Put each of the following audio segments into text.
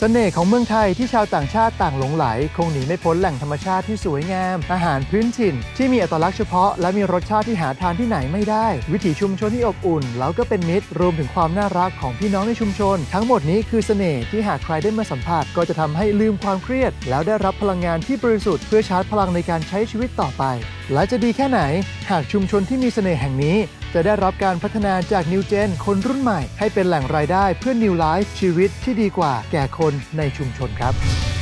เสน่ห์ของเมืองไทยที่ชาวต่างชาติต่างหลงไหล คงหนีไม่พ้นแหล่งธรรมชาติที่สวยงาม อาหารพื้นถิ่น ที่มีอัตลักษณ์เฉพาะ และมีรสชาติที่หาทานที่ไหนไม่ได้ วิถีชุมชนที่อบอุ่น แล้วก็เป็นมิตรรวมถึงความน่ารักของพี่น้องในชุมชน ทั้งหมดนี้คือเสน่ห์ที่หากใครได้มาสัมผัสก็จะทำให้ลืมความเครียด แล้วได้รับพลังงานที่บริสุทธิ์เพื่อชาร์จพลังในการใช้ชีวิตต่อไป และจะดีแค่ไหน หากชุมชนที่มีเสน่ห์แห่งนี้ จะได้รับการพัฒนาจากนิวเจนคนรุ่นใหม่ ให้เป็นแหล่งรายได้เพื่อนิวไลฟ์ชีวิตที่ดีกว่าแก่คนในชุมชนครับ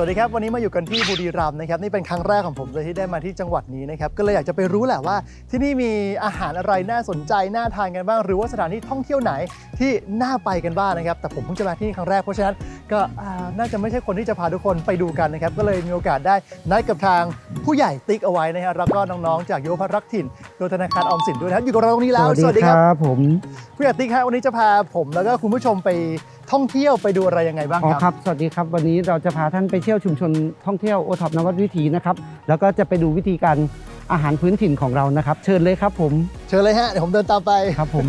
วัสดีครับ วันนี้มาอยู่กันที่บุรีรัมย์นะครับนี่เป็นครั้งแรกของผมเลยที่ได้มาที่จังหวัดนี้นะครับก็เลยอยากจะไปรู้แหละว่า ที่นี่มีอาหารอะไรน่าสนใจน่าทานกันบ้าง หรือว่าสถานที่ท่องเที่ยวไหนที่น่าไปกันบ้างนะครับแต่ผมเพิ่งจะมาที่นี่ครั้งแรกเพราะฉะนั้นก็อ่าน่าจะไม่ใช่คนที่จะพาทุกคนไปดูกันนะครับก็เลยมีโอกาสได้นัดกับทางผู้ใหญ่ติ๊กเอาไว้นะครับแล้วก็น้องๆ จากโยพรักถิ่นโดยธนาคารออมสินด้วยนะครับอยู่กับเราตรงนี้แล้วครับผมผู้ใหญ่ติ๊กฮะวันนี้จะพาผมแล้วก็คุณผู้ชมไป ท่องเที่ยวไปดูอะไรยังไงบ้างอ๋อครับครับ สวัสดีครับ วันนี้เราจะพาท่านไปเที่ยวชุมชนท่องเที่ยวโอท็อปนวัดวิถีนะครับ แล้วก็จะไปดูวิธีการอาหารพื้นถิ่นของเรานะครับ เชิญเลยครับผม เชิญเลยฮะเดี๋ยวผมเดินตามไป ครับผม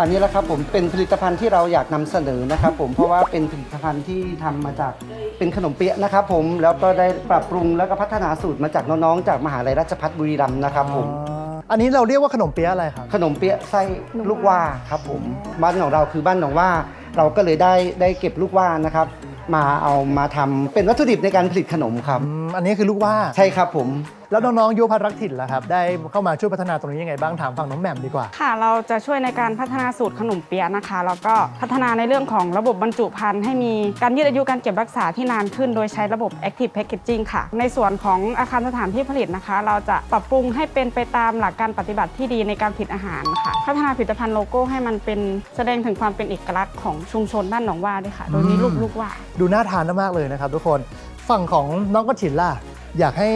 อันนี้แหละครับผมเป็นผลิตภัณฑ์ที่เราอยากนำเสนอนะครับผมเพราะว่าเป็นผลิตภัณฑ์ที่ทำมาจากเป็นขนมเปี๊ยะนะครับผมแล้วก็ได้ปรับปรุงแล้วก็พัฒนาสูตรมาจากน้องๆ จากมหาลัยราชภัฏบุรีรัมย์นะครับผม อ๋ออันนี้เราเรียกว่าขนมเปี๊ยะอะไรครับ ขนมเปี๊ยะไส้ลูกว่าครับผมบ้านของเราคือบ้านหนองว่า เราก็เลยได้ได้เก็บลูกว่านะครับ มาเอามาทำเป็นวัตถุดิบในการผลิตขนมครับ อืมอันนี้คือลูกว่า ใช่ครับผมแล้วน้องๆโยพัฒรักถิ่นล่ะครับ ได้เข้ามาช่วยพัฒนาตรงนี้ยังไงบ้างถามฝั่งน้องแหม่มดีกว่า ค่ะ เราจะช่วยในการพัฒนาสูตรขนมเปี๊ยะนะคะ แล้วก็พัฒนาในเรื่องของระบบบรรจุภัณฑ์ให้มีการยืดอายุการเก็บรักษาที่นานขึ้น โดยใช้ระบบ Active Packaging ค่ะ ในส่วนของอาคารสถานที่ผลิตนะคะ เราจะปรับปรุงให้เป็นไปตามหลักการปฏิบัติที่ดีในการผลิตอาหารค่ะ พัฒนาผลิตภัณฑ์โลโก้ให้มันเป็นแสดงถึงความเป็นเอกลักษณ์ของชุมชนบ้านหนองว่าด้วยค่ะ โดยมีรูปลูกว่า ดูน่าทานมากๆเลยนะครับทุกคน ฝั่งของน้องกระถินล่ะ อยากให้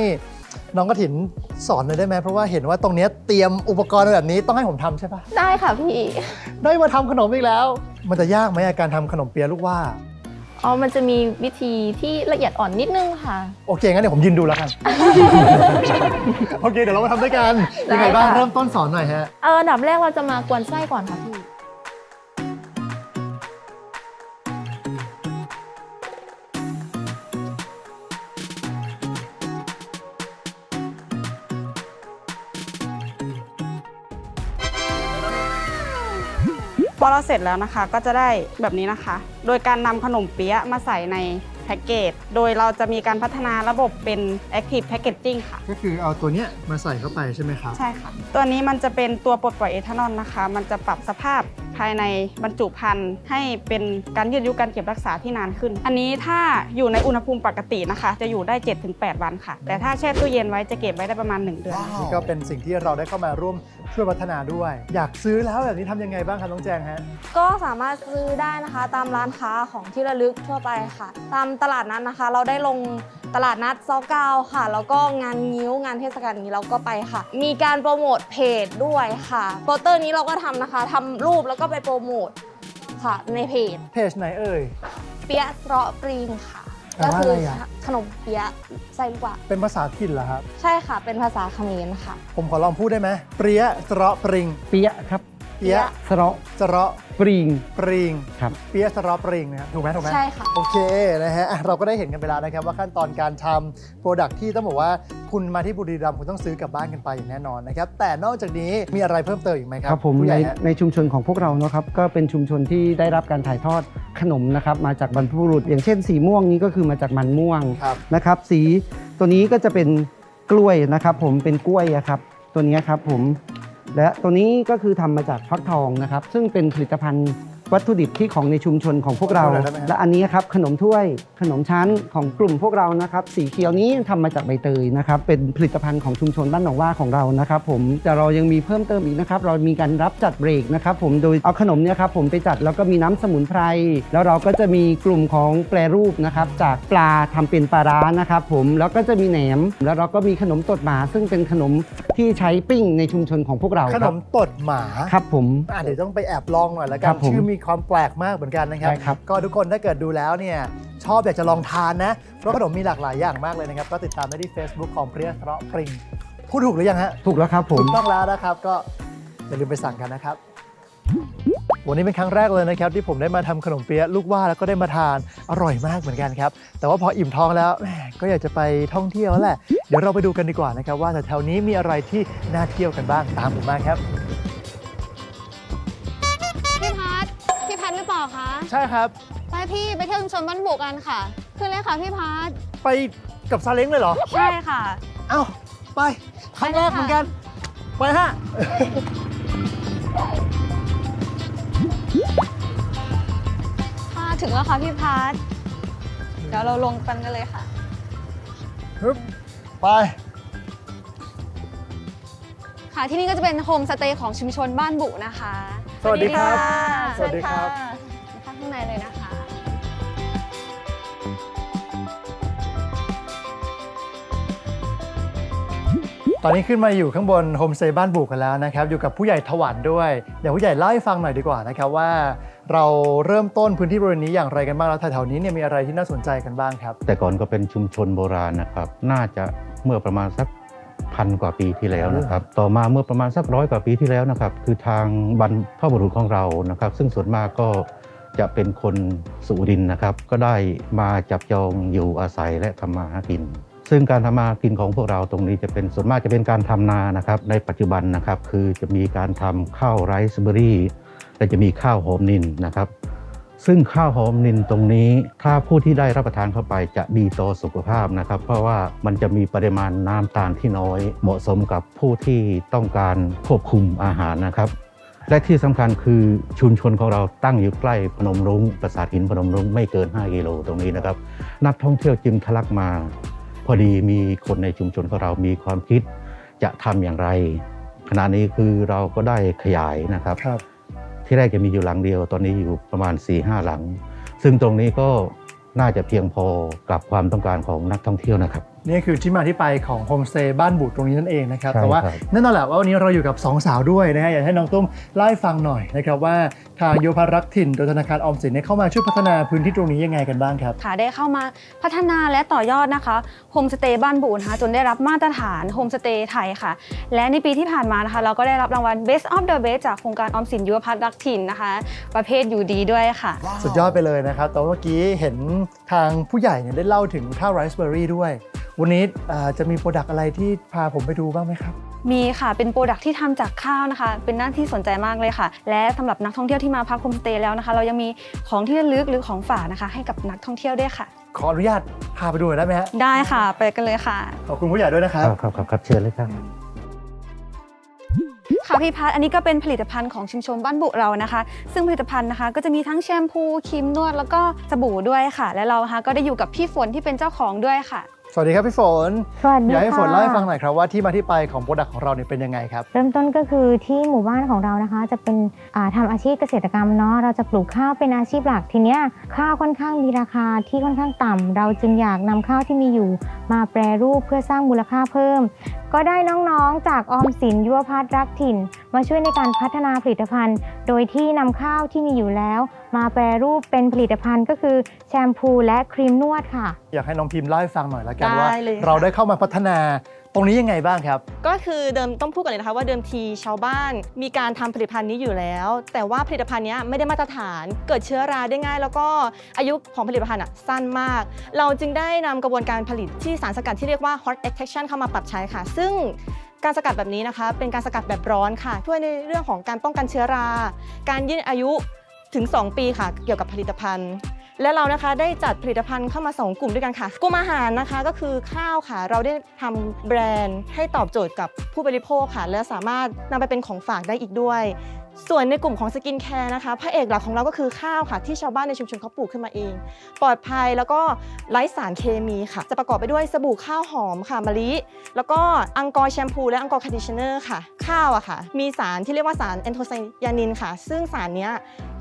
น้องกระถินสอนหน่อยได้ไหมเพราะว่าเห็นว่าตรงเนี้ยเตรียมอุปกรณ์ไว้แบบนี้ต้องให้ผมทำใช่ปะได้ค่ะพี่ ได้มาทำขนมอีกแล้ว มันจะยากไหมอะการทำขนมเปี๊ยะลูกว่า อ๋อ มันจะมีวิธีที่ละเอียดอ่อนนิดนึงค่ะ โอเคงั้นเดี๋ยวผมยืนดูแล้วกัน โอเคเดี๋ยวเรามาทำด้วยกันได้ยังไงบ้างค่ะ เริ่มต้นสอนหน่อยฮะ เอออันดับแรกเราจะมากวนไส้ก่อนค่ะพี่ พอเราเสร็จแล้วนะคะก็จะได้แบบนี้นะคะ โดยการนำขนมเปี๊ยะมาใส่ในแพ็กเกจ โดยเราจะมีการพัฒนาระบบเป็น Active Packaging ค่ะ ก็คือเอาตัวเนี้ยมาใส่เข้าไปใช่ไหมครับ ใช่ค่ะ ตัวนี้มันจะเป็นตัวปลดปล่อยเอทานอลนะคะ มันจะปรับสภาพภายในบรรจุภัณฑ์ให้เป็นการยืดอายุการเก็บรักษาที่นานขึ้น อันนี้ถ้าอยู่ในอุณหภูมิปกตินะคะ จะอยู่ได้ 7-8 วันค่ะ แต่ถ้าแช่ตู้เย็นไว้จะเก็บไว้ได้ประมาณ 1 เดือน นี่ก็เป็นสิ่งที่เราได้เข้ามาร่วม ช่วยพัฒนาด้วย อยากซื้อแล้วแบบนี้ทำยังไงบ้างครับน้องแจงฮะ ก็สามารถซื้อได้นะคะ ตามร้านค้าของที่ระลึกทั่วไปค่ะ ตามตลาดนัดนะคะ เราได้ลงตลาดนัดซอกาวค่ะ แล้วก็งานงิ้วงานเทศกาลนี้เราก็ไปค่ะ มีการโปรโมทเพจด้วยค่ะโปสเตอร์นี้เราก็ทำนะคะทำรูปแล้วก็ไปโปรโมทค่ะในเพจเพจไหนเอ่ย เปียะเสราะปรีงค่ะ แปลก็ว่าคือะไรอะ ขนมเปียะไส้ลูกว่าเป็นภาษาถิ่นเหรอครับ ใช่ค่ะ เป็นภาษาเขมรค่ะ ผมขอลองพูดได้ไหมเปรี้ยสระปริง เปี๊ยะครับ เปี๊ยะสระสระปริง ปริง ครับ เปี๊ยะสระปริงนะครับถูกไหมถูกไหม ใช่ค่ะ โอเคนะฮะอะเราก็ได้เห็นกันไปแล้วนะครับว่าขั้นตอนการทำโปรดักที่ต้องบอกว่าคุณมาที่บุรีรัมย์คุณต้องซื้อกลับบ้านกันไปอย่างแน่นอนนะครับ แต่นอกจากนี้มีอะไรเพิ่มเติมอีกไหมคครัรับผมผู้ใหในญ่ฮะ ในชุมชนของพวกเรานะครับก็เป็นชุมชนที่ได้รับการถ่ายทอดขนมนะครับมาจากบรรพบุรุษ อย่างเช่นสีม่วงนี้ก็คือมาจากมันม่วงครับ นะครับ สีตัวนี้ก็จะเป็นกล้วยนะครับ ผมเป็นกล้วยอะครับ ตัวนี้ครับผม และตัวนี้ก็คือทำมาจากฟักทองนะครับ ซึ่งเป็นผลิตภัณฑ์ วัตถุดิบที่ของในชุมชนของพวกเรา ขอดูหน่อยได้ไหมฮะ และอันนี้ครับขนมถ้วยขนมชั้นของกลุ่มพวกเรานะครับ สีเขียวนี้ทำมาจากใบเตยนะครับ เป็นผลิตภัณฑ์ของชุมชนบ้านหนองว่าของเรานะครับผมแต่เรายังมีเพิ่มเติมอีกนะครับ เรามีการรับจัดเบรกนะครับ ผมโดยเอาขนมเนี่ยครับผมไปจัดแล้วก็มีน้ำสมุนไพรแล้วเราก็จะมีกลุ่มของแปรรูปนะครับ จากปลาทำเป็นปลาร้านะครับผมแล้วก็จะมีแหนม แล้วเราก็มีขนมตดหมา ซึ่งเป็นขนมที่ใช้ปิ้งในชุมชนของพวกเราขคนรับมตดหมาครับผม อะเดี๋ยวต้องไปแอบลองหน่อยแล้วกัครันบผม ชื่อมีความแปลกมากเหมือนกันนะครับ ใช่ครับ ก็ทุกคนถ้าเกิดดูแล้วเนี่ยชอบอยากจะลองทานนะ เพราะขนมมีหลากหลายอย่างมากเลยนะครับ ก็ติดตามได้ที่ Facebook ของเพรียเพราะปริงพูดถูกหรือยังฮะ ถูกแล้วครับผม ถูกต้องแล้วนะครับก็อย่าลืมไปสั่งกันนะครับ วันนี้เป็นครั้งแรกเลยนะครับ ที่ผมได้มาทำขนมเปี๊ยะลูกว่าแล้วก็ได้มาทานอร่อยมากเหมือนกันครับ แต่ว่าพออิ่มท้องแล้วแหมก็อยากจะไปท่องเที่ยวแล้วแหละ เดี๋ยวเราไปดูกันดีกว่านะครับ ว่าแถวๆนี้มีอะไรที่น่าเที่ยวกันบ้างตามผมมาครับ ใช่ครับ ไปพี่ไปเที่ยวชุมชนบ้านบุกกันค่ะ ขึ้นเลยค่ะพี่พัทไปกับซาเล้งเลยเหรอ ใช่ค่ะ เอ้า ไปครั้งแรกเหมือนกัน ไปฮะ ค่ะถึงแล้วค่ะพี่พัทเดี๋ยวเราลงกันกันเลยค่ะ ฮึบไป ค่ะที่นี่ก็จะเป็นโฮมสเตย์ของชุมชนบ้านบุนะคะ สวัสดีครับะสวัสดีครับเชิญค่ะเข้าข้างในเลยนะคะตอนนี้ขึ้นมาอยู่ข้างบนโฮมสเตย์บ้านบุกกันแล้วนะครับ อยู่กับผู้ใหญ่ถวันด้วยเดี๋ยวผู้ใหญ่เล่าให้ฟังหน่อยดีกว่านะครับว่า เราเริ่มต้นพื้นที่บริเวณนี้อย่างไรกันบ้างแล้วแถวๆนี้เนี่ยมีอะไรที่น่าสนใจกันบ้างครับ แต่ก่อนก็เป็นชุมชนโบราณนะครับ น่าจะเมื่อประมาณสักพันกว่าปีที่แล้วนะครับ ต่อมาเมื่อประมาณสักร้อยกว่าปีที่แล้วนะครับ คือทางบรรพบุรุษของเรานะครับ ซึ่งส่วนมากก็ จะเป็นคนสุรินนะครับ ก็ได้มาจับจองอยู่อาศัยและทำมาหากิน ซึ่งการทำมาหากินของพวกเราตรงนี้จะเป็นส่วนมากจะเป็นการทำนานะครับ ในปัจจุบันนะครับคือจะมีการทำข้าวไรซ์เบอร์รี่และจะมีข้าวหอมนินนะครับ ซึ่งข้าวหอมนินตรงนี้ ถ้าผู้ที่ได้รับประทานเข้าไปจะดีต่อสุขภาพนะครับ เพราะว่ามันจะมีปริมาณน้ำตาลที่น้อย เหมาะสมกับผู้ที่ต้องการควบคุมอาหารนะครับ และที่สำคัญคือชุมชนของเราตั้งอยู่ใกล้พนมรุ้งปราสาทหินพนมรุ้งไม่เกิน 5 กิโลตรงนี้นะครับ นักท่องเที่ยวจึงทะลักมา พอดีมีคนในชุมชนของเรามีความคิดจะทำอย่างไร ขณะนี้คือเราก็ได้ขยายนะครับครับที่แรกจะมีอยู่หลังเดียว ตอนนี้อยู่ประมาณ4ี่ห้าหลัง ซึ่งตรงนี้ก็น่าจะเพียงพอกับความต้องการของนักท่องเที่ยวนะครับ นี่คือที่มาที่ไปของโฮมสเตย์บ้านบุตรตรงนี้นั่นเองนะครับ ใช่แต่ว่าครับ แน่นอนแหละว่าวันนี้เราอยู่กับสองสาวด้วยนะฮะอยากให้น้องตุ้มเล่าให้ฟังหน่อยนะครับว่าทางโยภารักษ์ถิ่นโดยธนาคารออมสินเนี่ยเข้ามาช่วยพัฒนาพื้นที่ตรงนี้ยังไงกันบ้างครับ ค่ะได้เข้ามาพัฒนาและต่อยอดนะคะโฮมสเตย์บ้านบุญนะคะจนได้รับมาตรฐานโฮมสเตย์ไทยค่ะ และในปีที่ผ่านมานะคะ เราก็ได้รับรางวัล Best of the Best จากโครงการออมสินยุวพัฒน์รักถิ่นนะคะ ประเภทอยู่ดีด้วยค่ะ สุดยอดไปเลยนะครับแต่ว่าเมื่อกี้เห็นทางผู้ใหญ่เนี่ยได้เล่าถึงข้าวไรซ์เบอร์รี่ด้วย วันนี้อ่าจะมีโปรดักต์อะไรที่พาผมไปดูบ้างไหมครับ มีค่ะ เป็นโปรดักที่ทำจากข้าวนะคะ เป็นหน้าที่สนใจมากเลยค่ะ และสำหรับนักท่องเที่ยวที่มาพักโฮมสเตย์แล้วนะคะ เรายังมีของที่ระลึกหรือของฝากนะคะ ให้กับนักท่องเที่ยวด้วยค่ะ ขออนุญาตพาไปดูหน่อยได้ไหมฮะได้ค่ะ ไปกันเลยค่ะ ขอบคุณผู้ใหญ่ด้วยนะครับครับครับครับเชิญเลยครับค่ะพี่พัฒน์อันนี้ก็เป็นผลิตภัณฑ์ของชุมชนบ้านบุเรานะคะ ซึ่งผลิตภัณฑ์นะคะก็จะมีทั้งแชมพูครีมนวดแล้วก็สบู่ด้วยค่ะ และเรานะคะก็ได้อยู่กับพี่ฝนที่เป็นเจ้าของด้วยค่ะ สวัสดีครับพี่ฝน สวัสดีอยากให้ฝนค่ะเล่าให้ฟังหน่อยครับว่าที่มาที่ไปของโปรดักต์ของเราเนี่ยเป็นยังไงครับ เริ่มต้นก็คือที่หมู่บ้านของเรานะคะ จะเป็นอ่าทำาอาชีพเกษตรกรรมเนาะเราจะปลูกข้าวเป็นอาชีพหลักทีเนี้ยข้าวค่อนข้างมีราคาที่ค่อนข้างต่ำเราจึงอยากนำข้าวที่มีอยู่ มาแปรรูปเพื่อสร้างมูลค่าเพิ่ม ก็ได้น้องๆจากออมสินยุวพัฒน์รักถิ่น มาช่วยในการพัฒนาผลิตภัณฑ์ โดยที่นำข้าวที่มีอยู่แล้ว มาแปรรูปเป็นผลิตภัณฑ์ก็คือแชมพูและครีมนวดค่ะ อยากให้น้องพิมพ์เล่าให้ฟังหน่อยละกันได้ว่าเลยค่ะ เราได้เข้ามาพัฒนาตรงนี้ยังไงบ้างครับ ก็คือเดิมต้องพูดกันเลยนะคะว่าเดิมทีชาวบ้านมีการทำผลิตภัณฑ์นี้อยู่แล้ว แต่ว่าผลิตภัณฑ์เนี้ยไม่ได้มาตรฐาน เกิดเชื้อราได้ง่าย แล้วก็อายุของผลิตภัณฑ์อะสั้นมาก เราจึงได้นำกระบวนการผลิตที่สารสกัดที่เรียกว่า hot extraction เข้ามาปรับใช้ค่ะ ซึ่ง การสกัดแบบนี้นะคะ เป็นการสกัดแบบร้อนค่ะ ช่วยในเรื่องของการป้องกันเชื้อรา การยืดอายุถึง 2 ปีค่ะ เกี่ยวกับผลิตภัณฑ์ และเรานะคะได้จัดผลิตภัณฑ์เข้ามา 2 กลุ่มด้วยกันค่ะ กลุ่มอาหารนะคะก็คือข้าวค่ะ เราได้ทำแบรนด์ให้ตอบโจทย์กับผู้บริโภคค่ะ และสามารถนำไปเป็นของฝากได้อีกด้วยส่วนในกลุ่มของสกินแคร์นะคะพระเอกหลักของเราก็คือข้าวค่ะ ที่ชาวบ้านในชุมชนเขาปลูกขึ้นมาเอง ปลอดภัยแล้วก็ไร้สารเคมีค่ะ จะประกอบไปด้วยสบู่ข้าวหอมค่ะมะลิ แล้วก็อังกอร์แชมพูและอังกอร์คอนดิชเนอร์ค่ะ ข้าวอะค่ะ มีสารที่เรียกว่าสารแอนโทไซยานินค่ะ ซึ่งสารนี้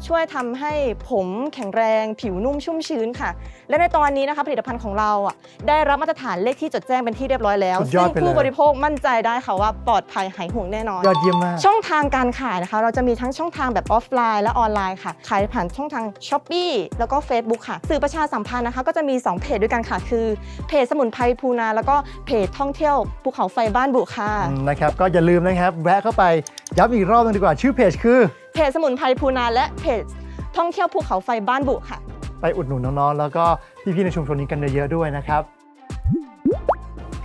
ช่วยทำให้ผมแข็งแรง ผิวนุ่มชุ่มชื้นค่ะ และในตอนนี้นะคะผลิตภัณฑ์ของเราอะได้รับมาตรฐานเลขที่จดแจ้งเป็นที่เรียบร้อยแล้วสุดยอซึ่ดงไปเลย ผู้บริโภคมั่นใจได้ค่ะว่าปลอดภัยหายห่วงแน่นอน ยอดเยี่ยมมาก ช่องทางการขายนะคะ เราจะมีทั้งช่องทางแบบออฟไลน์และออนไลน์ค่ะ ขายผ่านช่องทาง s h อ p e e แล้วก็ Facebook ค่ะ สื่อประชาสัมพันธ์นะคะ ก็จะมี 2 เพจด้วยกันค่ะ คือ เพจสมุนไพรภูนา แล้วก็เพจท่องเที่ยวภูเขาไฟบ้านบุค่ะอืมนะครับก็อย่าลืมนะครับ แวะเข้าไปย้ำอีกรอบหนึงดีกว่าชื่อเพจคือ เพจสมุนไพรภูนาและเพจท่องเที่ยวภูเขาไฟบ้านบุค่ะ ไปอุดหนุนน้องๆ แล้วก็พี่ๆ ในชุมชนนี้กันเยอะๆด้วยนะครับ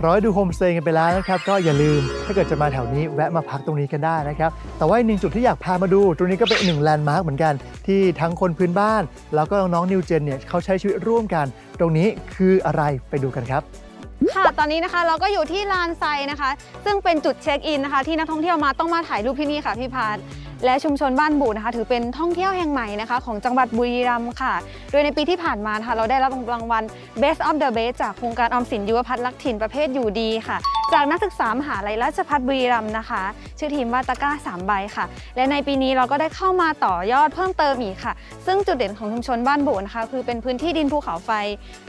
ร้อยดูโฮมสเตย์กันไปแล้วนะครับ ก็อย่าลืมถ้าเกิดจะมาแถวนี้แวะมาพักตรงนี้กันได้นะครับ แต่ว่าหนึ่งจุดที่อยากพามาดู ตรงนี้ก็เป็นหนึ่งแลนด์มาร์คเหมือนกัน ที่ทั้งคนพื้นบ้าน แล้วก็น้องๆนิวเจนเนี่ยเขาใช้ชีวิตร่วมกัน ตรงนี้คืออะไรไปดูกันครับค่ะ ตอนนี้นะคะเราก็อยู่ที่ลานไซนะคะ ซึ่งเป็นจุดเช็คอินนะคะ ที่นักท่องเที่ยวมาต้องมาถ่ายรูปที่นี่ค่ะพี่พาร์ท และชุมชนบ้านบูนะคะ ถือเป็นท่องเที่ยวแห่งใหม่นะคะ ของจังหวัดบุรีรัมย์ค่ะ โดยในปีที่ผ่านมานะคะเราได้รับรางวัล Best of the Best จากโครงการออมสินยุวพัฒน์ลักถิ่นประเภทอยู่ดีค่ะจากนักศึกษามหาลัยราชภัฏบุรีรัมย์นะคะ ชื่อทีมว่าตะก้าสามใบค่ะ และในปีนี้เราก็ได้เข้ามาต่อยอดเพิ่มเติมอีกค่ะ ซึ่งจุดเด่นของชุมชนบ้านบูนะคะ คือเป็นพื้นที่ดินภูเขาไฟ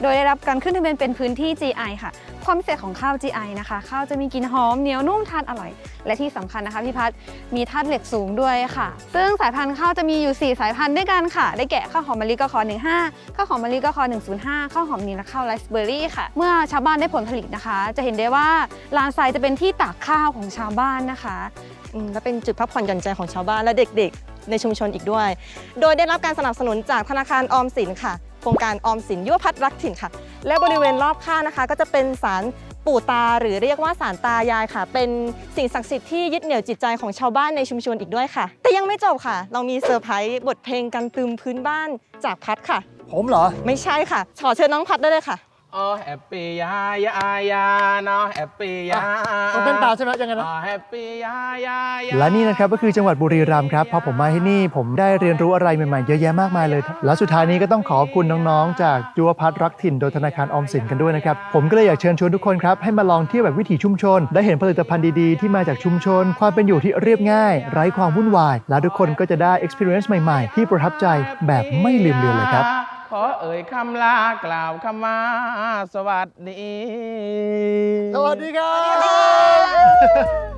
โดยได้รับการขึ้นทะเบียนเป็นพื้นที่ GI ค่ะ ความพิเศษของข้าว GI นะคะข้าวจะมีกลิ่นหอมเหนียวนุ่มทานอร่อย และที่สำคัญนะคะพี่พัฒมีธาตุเหล็กสูงด้วยค่ะ ซึ่งสายพันธุ์ข้าวจะมีอยู่ 4 สายพันธุ์ด้วยกันค่ะ ได้แก่ข้าวหอมมะลิกขอ15ข้าวหอมมะลิกขอ105ข้าวหอมนีและข้าวไรซ์เบอร์รี่ค่ะ เมื่อชาวบ้านได้ผลผลิตนะคะ จะเห็นได้ว่าลานทรายจะเป็นที่ตากข้าวของชาวบ้านนะคะอืมและเป็นจุดพักผ่อนหย่อนใจของชาวบ้านและเด็กๆ ในชุมชนอีกด้วย โดยได้รับการสนับสนุนจากธนาคารออมสินค่ะ โครงการออมสินยุวพัฒน์รักถิ่นค่ะ และบริเวณรอบข้างนะคะ ก็จะเป็นศาลปู่ตาหรือเรียกว่าศาลตายายค่ะ เป็นสิ่งศักดิ์สิทธิ์ที่ยึดเหนี่ยวจิตใจของชาวบ้านในชุมชนอีกด้วยค่ะ แต่ยังไม่จบค่ะ เรามีเซอร์ไพรส์บทเพลงกันตืมพื้นบ้านจากพัดค่ะ ผมเหรอ ไม่ใช่ค่ะขอเชิญน้องพัดได้เลยค่ะ อ๋อแฮปปี้ยายายาเนาะแฮปปี้ยาต้องเต้นตามใช่ไหมยังไงนะอ๋อแฮปปี้ยายายาและนี่นะครับก็คือจังหวัดบุรีรัมย์ครับพอผมมาที่นี่ผมได้เรียนรู้อะไรใหม่ๆเยอะแยะมากมายเลย แล้วสุดท้ายนี้ก็ต้องขอบคุณน้องๆ จากยุวพัฒน์รักถิ่นโดยธนาคารออมสินกันด้วยนะครับ ผมก็เลยอยากเชิญชวนทุกคนครับให้มาลองเที่ยวแบบวิถีชุมชนได้เห็นผลิตภัณฑ์ดีๆที่มาจากชุมชน ความเป็นอยู่ที่เรียบง่าย ไร้ความวุ่นวาย และทุกคนก็จะได้ experience ใหม่ๆ ที่ประทับใจแบบไม่ลืมเลือนเลยครับ ขอเอ่ยคำลากล่าวคำว่าสวัสดี สวัสดีครับ